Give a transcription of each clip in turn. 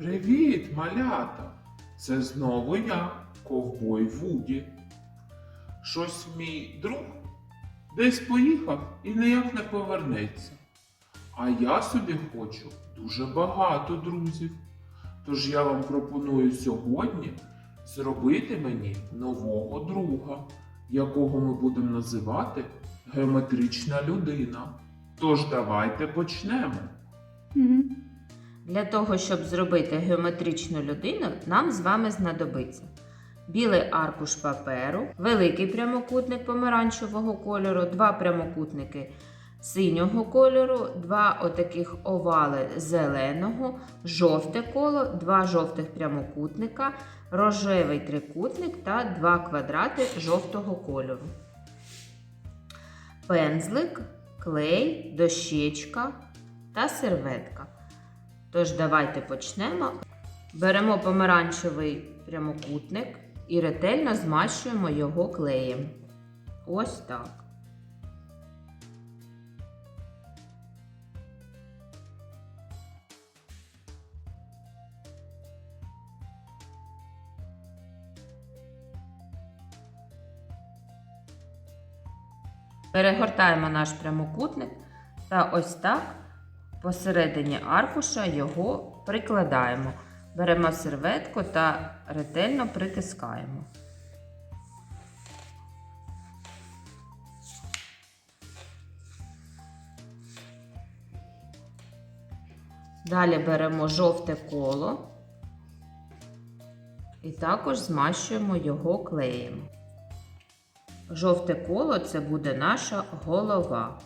Привіт, малята! Це знову я, ковбой Вуді. Щось мій друг десь поїхав і ніяк не повернеться. А я собі хочу дуже багато друзів. Тож я вам пропоную сьогодні зробити мені нового друга, якого ми будемо називати геометрична людина. Тож давайте почнемо. Мгм. Для того, щоб зробити геометричну людину, нам з вами знадобиться білий аркуш паперу, великий прямокутник помаранчевого кольору, два прямокутники синього кольору, два отаких овали зеленого, жовте коло, два жовтих прямокутника, рожевий трикутник та два квадрати жовтого кольору. Пензлик, клей, дощечка та серветка. Тож давайте почнемо. Беремо помаранчевий прямокутник і ретельно змащуємо його клеєм. Ось так. Перегортаємо наш прямокутник та ось так посередині аркуша його прикладаємо. Беремо серветку та ретельно притискаємо. Далі беремо жовте коло і також змащуємо його клеєм. Жовте коло це буде наша голова.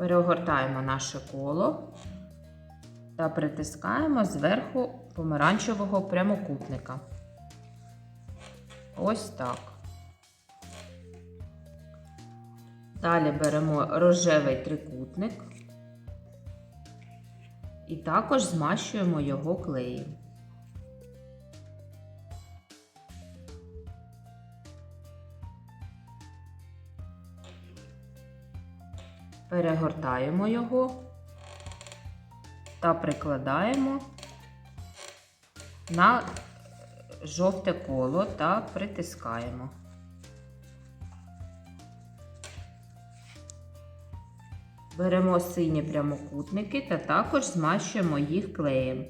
Перегортаємо наше коло та притискаємо зверху помаранчевого прямокутника. Ось так. Далі беремо рожевий трикутник і також змащуємо його клеєм. Перегортаємо його та прикладаємо на жовте коло та притискаємо. Беремо сині прямокутники та також змащуємо їх клеєм.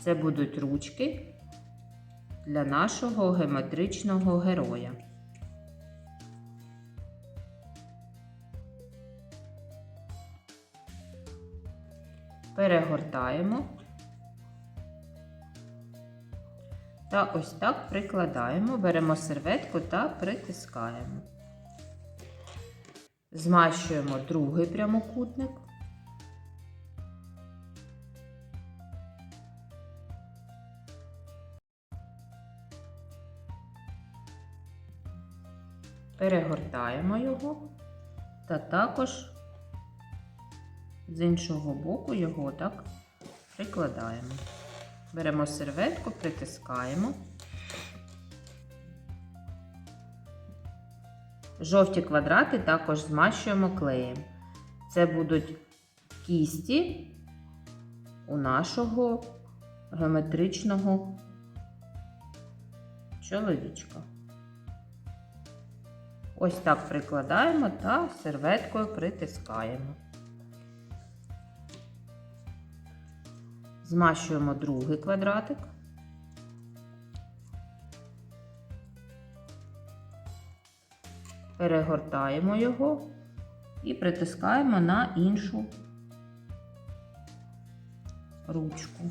Це будуть ручки для нашого геометричного героя. Перегортаємо та ось так прикладаємо, беремо серветку та притискаємо. Змащуємо другий прямокутник. Перегортаємо його та також з іншого боку його так прикладаємо. Беремо серветку, притискаємо. Жовті квадрати також змащуємо клеєм. Це будуть кісті у нашого геометричного чоловічка. Ось так прикладаємо та серветкою притискаємо. Змащуємо другий квадратик. Перегортаємо його і притискаємо на іншу ручку.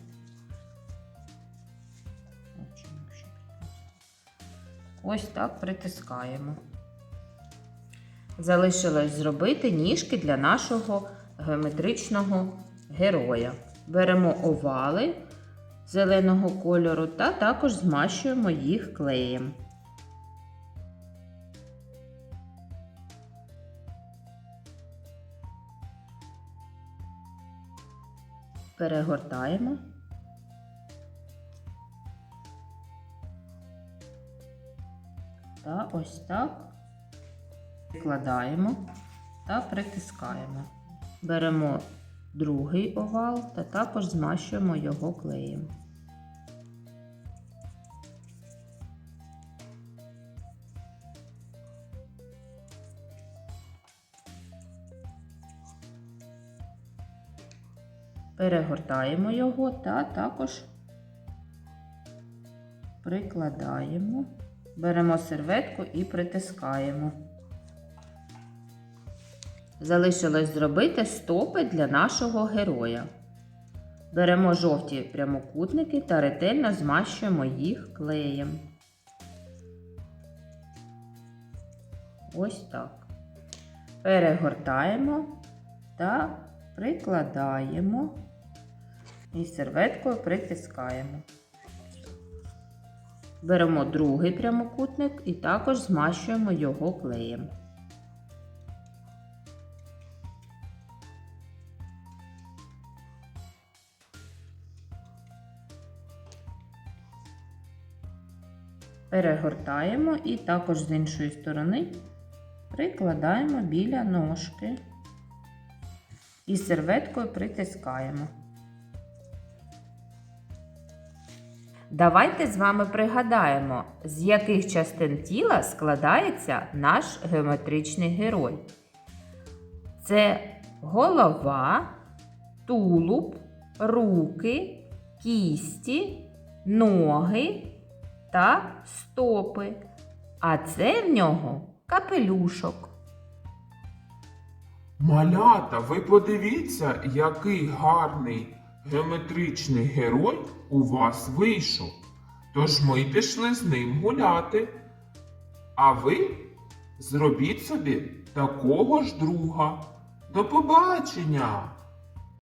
Ось так притискаємо. Залишилось зробити ніжки для нашого геометричного героя. Беремо овали зеленого кольору та також змащуємо їх клеєм. Перегортаємо. та ось так прикладаємо та притискаємо. Беремо другий овал та також змащуємо його клеєм. Перегортаємо його та також прикладаємо. Беремо серветку і притискаємо. Залишилось зробити стопи для нашого героя. Беремо жовті прямокутники та ретельно змащуємо їх клеєм. Ось так. Перегортаємо та прикладаємо і серветкою притискаємо. Беремо другий прямокутник і також змащуємо його клеєм. Перегортаємо і також з іншої сторони прикладаємо біля ножки і серветкою притискаємо. Давайте з вами пригадаємо, з яких частин тіла складається наш геометричний герой. Це голова, тулуб, руки, кісті, ноги та стопи. А це в нього капелюшок. Малята, ви подивіться, який гарний геометричний герой у вас вийшов. Тож ми пішли з ним гуляти. А ви зробіть собі такого ж друга. До побачення!